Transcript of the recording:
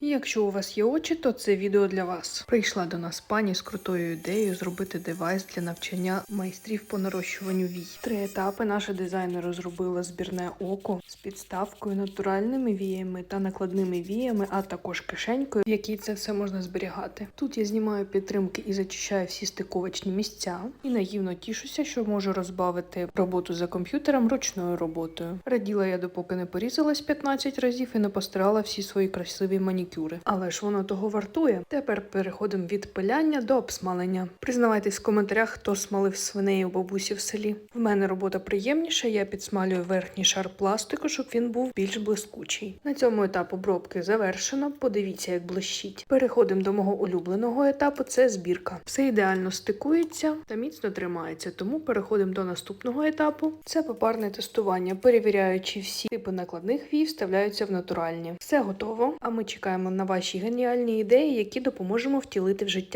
Якщо у вас є очі, то це відео для вас. Прийшла до нас пані з крутою ідеєю зробити девайс для навчання майстрів по нарощуванню вій. Три етапи наша дизайнер розробила збірне око з підставкою, натуральними віями та накладними віями, а також кишенькою, в якій це все можна зберігати. Тут я знімаю підтримки і зачищаю всі стиковочні місця, і наївно тішуся, що можу розбавити роботу за комп'ютером ручною роботою. Раділа я, допоки не порізалась 15 разів і не постирала всі свої красиві манікюри. Але ж воно того вартує. Тепер переходимо від пиляння до обсмалення. Признавайтесь в коментарях, хто смалив свиней у бабусі в селі. В мене робота приємніша. Я підсмалюю верхній шар пластику, щоб він був більш блискучий. На цьому етап обробки завершено. Подивіться, як блищить. Переходимо до мого улюбленого етапу. Це збірка. Все ідеально стикується та міцно тримається. Тому переходимо до наступного етапу. Це попарне тестування. Перевіряю, чи всі типи накладних вій вставляються в натуральні. Все готово. А ми чекаємо на ваші геніальні ідеї, які допоможемо втілити в життя.